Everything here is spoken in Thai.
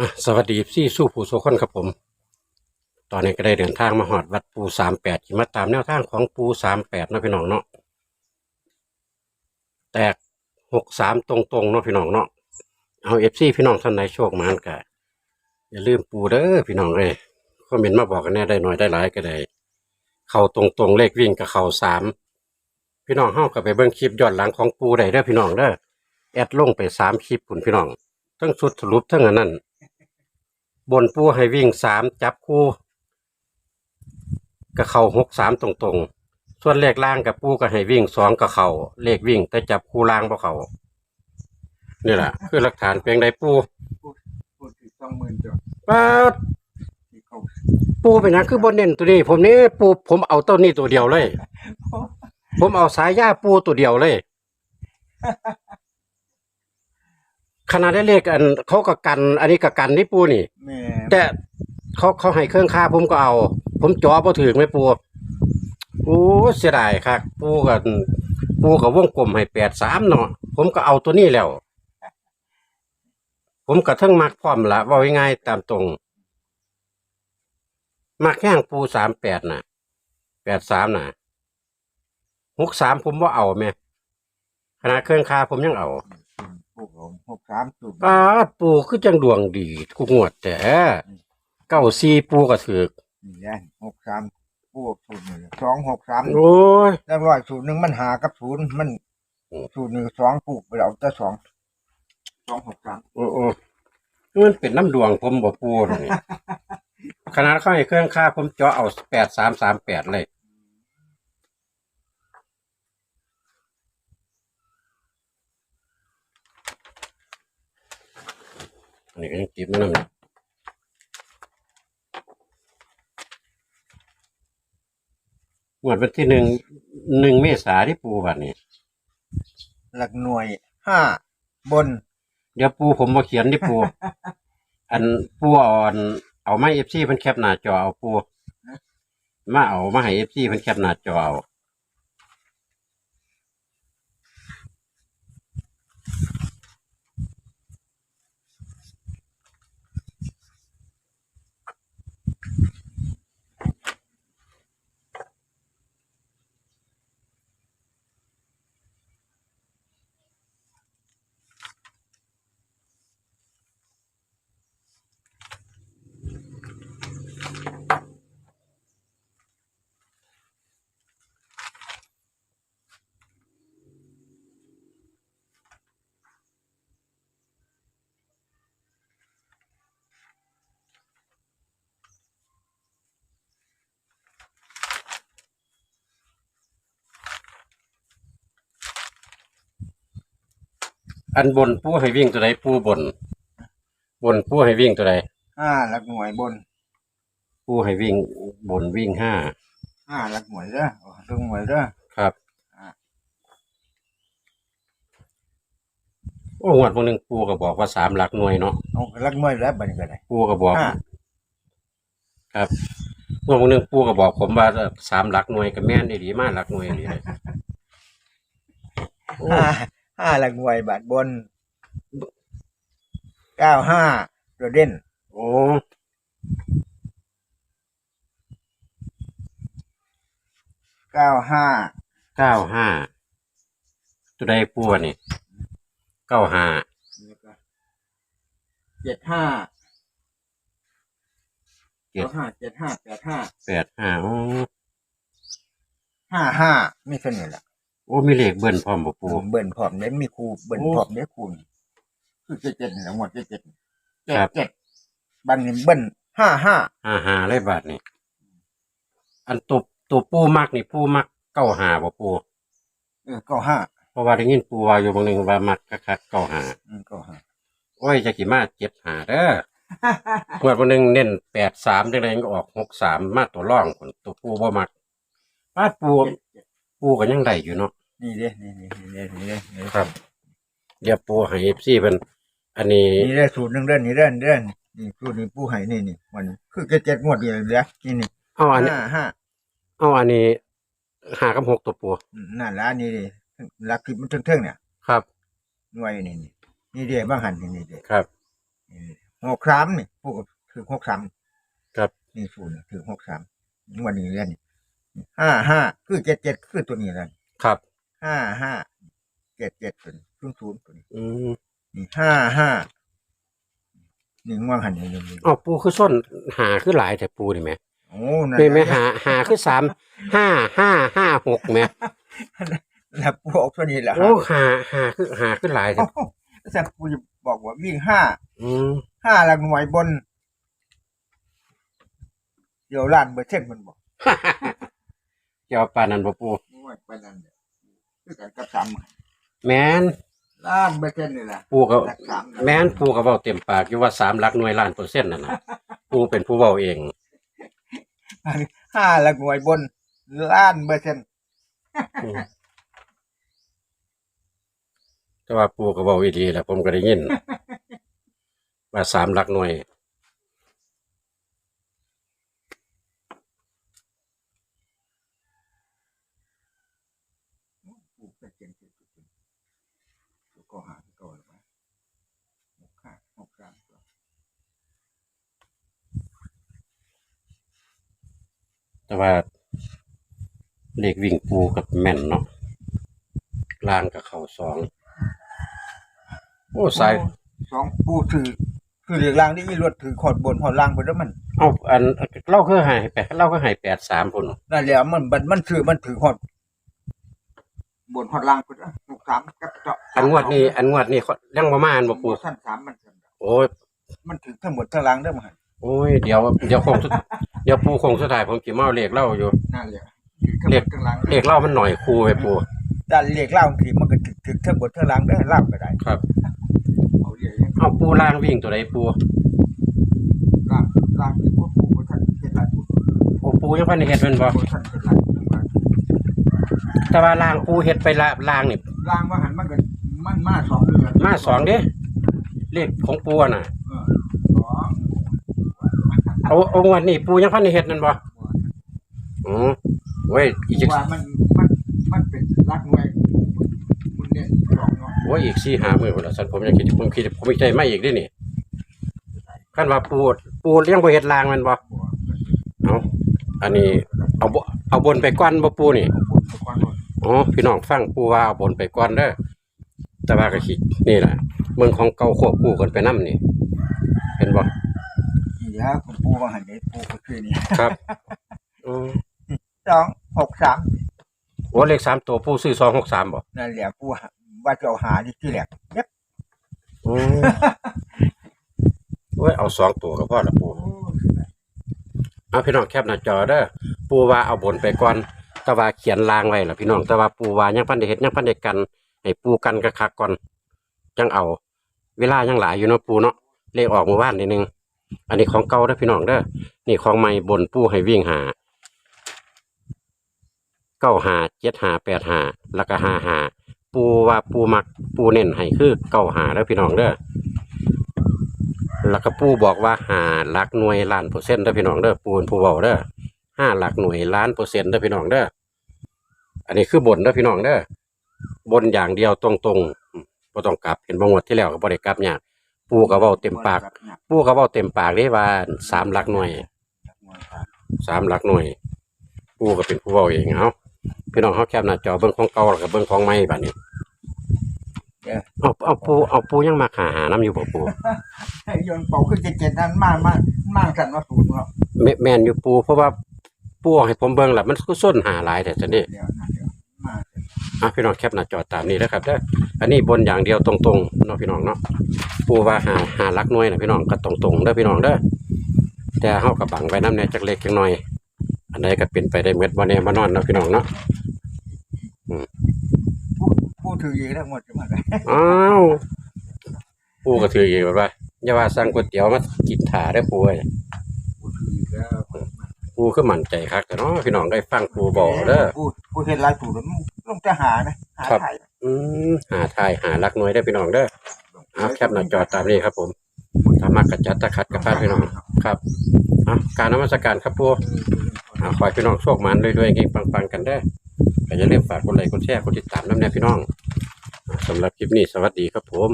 อะสวัสดีซี่สู้ผู้โซคนครับผม ตอนนี้ก็ได้เดินทางมาหอดวัดปูสามแปดที่มาตามแนวทางของปูสามแปดนาะพี่น้องเนาะแตกหกสามตรงๆเนาะพี่น้องเนาะเอาเอฟซีพี่น้องท่านไหนโชคมานกะอย่าลืมปูเด้อพี่น้องเลยคอมเมนต์มาบอกกันแน่ได้หน่อยได้หลายก็ได้เข้าตรงๆเลขวิ่งกับเข้าสามพี่น้องเฮากับไปเบิ่งคลิปย้อนหลังของปูได้เด้อพี่น้องเด้อแอดลงไปสามคลิปพุ่นพี่น้องทั้งชุดสรุปทั้งอันนั้น บนปูให้วิ่งสามจับคู่ก็เข่าหกสามตรงๆ ส่วนเลขล่างกับปูก็ให้วิ่งสองก็เข่าเลขวิ่งแต่จับคู่ล่างบ่เข่านี่แหละคือหลักฐานเพียงใดปูพูดพูดถึงสองหมื่นจ้ะป้าดที่เขาปูเป็นหยังคือบนเน้นตัวนี้ ผมนี่ปูผมเอาตัวนี้ตัวเดียวเลย ผมเอาสายยาปูตัวเดียวเลย ขนาดได้เลขอันเขาก็กัน อันนี้ก็กันนี่ปูนี่ แม่แต่เขาเขาให้เครื่องค่าผมก็เอา ผมจ่อพอถึงไหมปูโอ้เสียดายครับปูกับปูกับวงกลมให้แปดสามเนาะผมก็เอาตัวนี้แล้ว ผมกระทั่งมักพร้อมละเว่าง่ายๆตามตรง มักแห้งปูสามแปดน่ะแปดสามน่ะหกสามผมว่าเอาไหมขนาดเครื่องค่าผมยังเอาพวกผม หกสามจุดป้าดปูคือจังดวงดีทุกงวดแต่เก้าซีปูก็ถือกนี่แหละหกสามพวกศูนย์หนึ่งสองหกสามโอ้ยแล้วร้อยศูนย์หนึ่งมันหากับศูนย์มันอืมศูนย์หนึ่งสองปลูกไปเอาแต่สองสองหกสามโอ้โอ้มันเป็นน้ำดวงผมบ่ปูนี่ ขนาดเขาให้เครื่องค่าผมเจาะเอาแปดสามสามแปดเลย อันนี้ก็ยังจิบมันนั่นงวดวันที่หนึ่งหนึ่งเมษาที่ปูบัดนี้ หลักหน่วยห้าบน เดี๋ยวปูผมมาเขียนที่ปู อันปูเอาอันเอามาเอฟซีเพิ่นแคปหน้าจอเอาปูมาเอามาให้เอฟซีเพิ่นแคปหน้าจอเอา อันบนปูให้วิ่งตัวใดปูบน บนปูให้วิ่งตัวใดห้าหลักหน่วยบนปูให้วิ่งบนวิ่งห้าห้าหลักหน่วยเด้อเอาหลักหน่วยเด้อครับอ่าโอ้งวดวันหนึ่งปูก็บอกว่าสามหลักหน่วยเนาะเอาหลักหน่วยแล้วบัดนก็ได้ปูก็บอก ห้าครับงวดวันหนึ่งปูก็บอก ผมว่าสามหลักหน่วยกับแม่นดีมากหลักหน่วยดีเลยโอ้ ห้า ห้าหลักหน่วยบาทบนเก้าห้าโดดเด่นโอ้เก้าห้าเก้าห้าตัวใดปูวะนี่เก้าห้าแล้วก็เจ็ดห้าเจ็ดเก้าห้าเจ็ดห้าแปดห้าแปดห้าโอ้ห้าห้าไม่สนิทละ โอ้มีเลขเบิ้ลพร้อมบ่ปูเบิ่นพร้อมเด้มีครูเบิ่นโอ้พร้อมเด้ครูนี่คือเจ็ดเจ็ดนี่แหละหมดเจ็ดเจ็ดเจ็ดครับเจ็ดบันนี้เบิ่นห้าห้าห้าห้าเลยบาทนี่อันตัวตัวปูมักนี่ปูมักเก้าห้าบ่ปูเออเก้าห้าเพราะว่าได้ยินปูว่าอยู่บางหนึ่งว่ามักคักๆเก้าห้าอืมเก้าห้าโอ้ยจะกี่มาเจ็ดห้าเด้องวดวันหนึ่งเน้นแปดสามจังไดก็ออกหกสามมาตัวร่องคนตัวปูบ่มักป้าดปูเจ็ดเจ็ดปูก็ยังได้อยู่เนาะ นี่เด้นี่นี่นี่เด้นี่เด้นี่เด้ครับเดี๋ยวปูให้เอฟซีเป็นอันนี้นี่เด้สูตรหนึ่งเด้อนี่เด้อนี่เด้อนี่สูตรนี้ผู้ให้นี่นี่มันคือเจ็ดเจ็ดงวดเดียวเด้อนี่นี่เอาอันนี้ห้าห้าเอาอันนี้หากับหกตัวปูอืมนั่นละนี่ดิหลักคิดมันเทิงๆเนี่ยครับหน่วยนี่นี่นี่เด้บางหันนี่นี่เด้ครับนี่หกสามนี่ปูถือหกสามครับนี่ศูนย์ถือหกสามวันนี้เรียนนี่ห้าห้าคือเจ็ดเจ็ดคือตัวนี้เลยครับ ห้าห้าเจ็ดเจ็ดตัวนี้ศูนย์ศูนย์ตัวนี้อืมนี่ห้าห้านี่ง่วงหันนี่นี่เอาปูคือส้นหาคือหลายแต่ปูนี่แหมโอ้นั่นเป็นไหมหาหาคือสามห้าห้าห้าหกแหมแล้วปูออกตัวนี้แหละโอ้หาหาคือหาคือหลายแต่โอ้โหแต่ปูจะบอกว่าวิ่งห้าอืมห้าหลักหน่วยบน เดี๋ยวล้านเปอร์เซ็นต์มันบอก เจ้าปานนั้นบ่ปู โอ้ยไปนั่นเดี๋ยวคือ กันกับสามแม่นล้านเปอร์เซ็นต์นี่แหละปูก็หลักสามแม่นปูก็เว้าเต็มปากอยู่ว่าสามหลักหน่วยล้านเปอร์เซ็นต์นั่นน่ะปูเป็นผู้เว้าเอง ห้าหลักหน่วยบนล้านเปอร์เซ็นต์อืมแต่ว่าปูก็เว้าอีดีแหละผมก็ได้ยิน ว่าสามหลักหน่วย ปูเปอร์เซ็นต์คือตัวตัวก็หาตัวหรือไม่หกห้าหกสามตัว แต่ว่าเลขวิ่งปูกับแม่นเนาะล่างกับเข่าสองโอ้สายสองปูถือคือเรียกล่างได้ยี่รถถือขอดบนขอดล่างไปแล้วมันเอาอันเล่าคือใหายแปดเล่าคือใหายแปดสามพุ่นนั่นแหละมันมันมันถือมันถือขอดบนขอดล่างไปแล้วหกสามกับเจาะอันงวดนี้อันงวดนี้ยังประมาณบ่ปูสั้นสามมันเสร็จแล้วโอ้ยมันถือทั้งหมดทั้งล่างได้อมั้ง โอ้ยเดี๋ยวเดี๋ยวคงสุดเดี๋ยวปูคงสุดท้ายผมสิมาเอาเลขเล่าอยู่ นั่นแหละถือทั้งหมดทั้งล่างเลขเล่ามันหน่อยครูไปปูด้านเรียกล่างทีมันก็ถือถือทั้งหมดทั้งล่างได้อล่างก็ได้ครับเอาเรียกอย่างเอาปูล่างวิ่งตัวใดปูล่างล่างที่พวกปูพวกท่านเป็นหลายปูโอ้ปูยังพันได้เฮ็ดแมันบ่พวกท่านเป็นหลายปูมากแต่ว่าล่างปูเฮ็ดไปละล่างนี่ล่างว่าหันมันก็มันมาสองเดือนมาสองเด้เลขของปูอะน่ะเออสอง เอาเอางวดนี้ปูยังพันได้เฮ็ดนั่นบ่อ๋อเว้ยอีกจักว่ามันมันมันเป็นรักหน่วยมันเนี่ยสองเนาะโอ้ยอีกสี่ห้ามื้อพุ่นละสันผมยังคิดผมคิดผมไม่ใจไม่อีกเด้นี่คันว่าปูปูเลี้ยงบ่เฮ็ดล่างแมันบ่เอาอันนี้เอาบ่เอาบนไปก่อนบ่ปูนี่เอาคนก่อนอ๋อพี่น้องฟังปูว่าเอาบนไปก่อนเด้อแต่ว่าก็คิดนี่แหละเมืองของเก่าควบคู่กันไปนํนี่ เห็นบ่เดี๋ยวคุณปูว่าหันเด็ปูก็คือนี่ครับอืมสองหกสามโอ้เลขสามตัวปูซื้อสองหกสามบ่นั่นแหละปูว่าจะเอาหาที่ที่แหลกเย็บอืมโอ้ยเอาสองตัวก็พอละปูเอาพี่น้องแคปหน้าจอเด้อปูว่าเอาบนไปก่อนแต่ว่าเขียนลางไว้ล่ะพี่น้องแต่ว่าปูว่ายังพันได้เฮ็ดยังพันได้กันให้ปูกันกะคักก่อนจังเอา เวลายังหลายอยู่เนาะปูเนาะเลขออกเมื่อวานนิดนึง อันนี้ของเก่าเด้อพี่น้องเด้อนี่ของใหม่บนปูให้วิ่งหาเก้าหาเจ็ดหาแปดหาแล้วก็หาหาปูว่าปูมักปูเน้นให้คือเก้าหาเด้อพี่น้องเด้อแล้วก็ปูบอกว่าหาหลักหน่วยล้านเปอร์เซ็นต์เด้อพี่น้องเด้อปูเป็นผู้เว้าเด้อห้าหลักหน่วยล้านเปอร์เซ็นต์เด้อพี่น้องเด้ออันนี้คือบนเด้อพี่น้องเด้อบนอย่างเดียวตรงๆอืมบ่ต้องกลับเห็นบ่งวดที่แล้วก็บ่ได้กลับยาก ปูก็เว้าเต็มปาก ปูก็เว้าเต็มปากเลยว่าสามหลักหน่วยสามหลักหน่วย ปูก็เป็นผู้เว้าเองเอาพี่น้องเฮาแคปหน้าจอเบิ่งของเก่าแล้วก็เบิ่งของใหม่บัดนี้เอาเอาปูเอาปูยังมาหาหาน้ำอยู่บ่ปูไอ้ยนเป่าขึ้นเจ็ดๆนั้นมากมากมากกันว่าศูนย์เนาะแม่แม่นอยู่ปูเพราะว่าปูเอาให้ผมเบิ่งแล้วมันก็ส้นหาหลายแต่จังนี้เดี๋ยวนะเดี๋ยวมาอะพี่น้องแคปหน้าจอตามนี้นะครับเด้ออันนี้บนอย่างเดียวตรงๆเนาะพี่น้องเนาะ ปูว่าหาหาหลักหน่วยนะพี่น้องก็ตรงๆเด้อพี่น้องเด้อแต่เฮาก็บังไว้น้ำแน่จักเล็กจักน้อย อันใดก็เป็นไปได้เม็ดบ่แน่บ่นอนเนาะพี่น้องเนาะผู้ผู้ถือเยอะทั้งหมดจะมาได้อ้าวปูก็ถืออีกว่าอย่าว่าสั่งก๋วยเตี๋ยวมากินถ่าได้อปูเอ้ยผู้ถือเยอะแล้วปูคือมั่นใจคักแต่เนาะพี่น้องได้ฟังปูบอกเด้อผู้ผู้เห็นลายถูกแล้วลงจะหาไหมหาครับถ่ายอืมหาทายหาหลักหน่วยได้อพี่น้องเด้อ เอาแคปหน้าจอตามนี้ครับผมถ้ามากระจัดตะขัดกับพาดพี่น้องครับเอาการนมัสการครับปูเอาขอให้พี่น้องโชคมันรวยๆเก่งปังๆกันเด้อก็อย่าลืมฝากกดไลค์กดแชร์กดติดตามน้ำแน่พี่น้องอ่าสำหรับคลิปนี้สวัสดีครับผม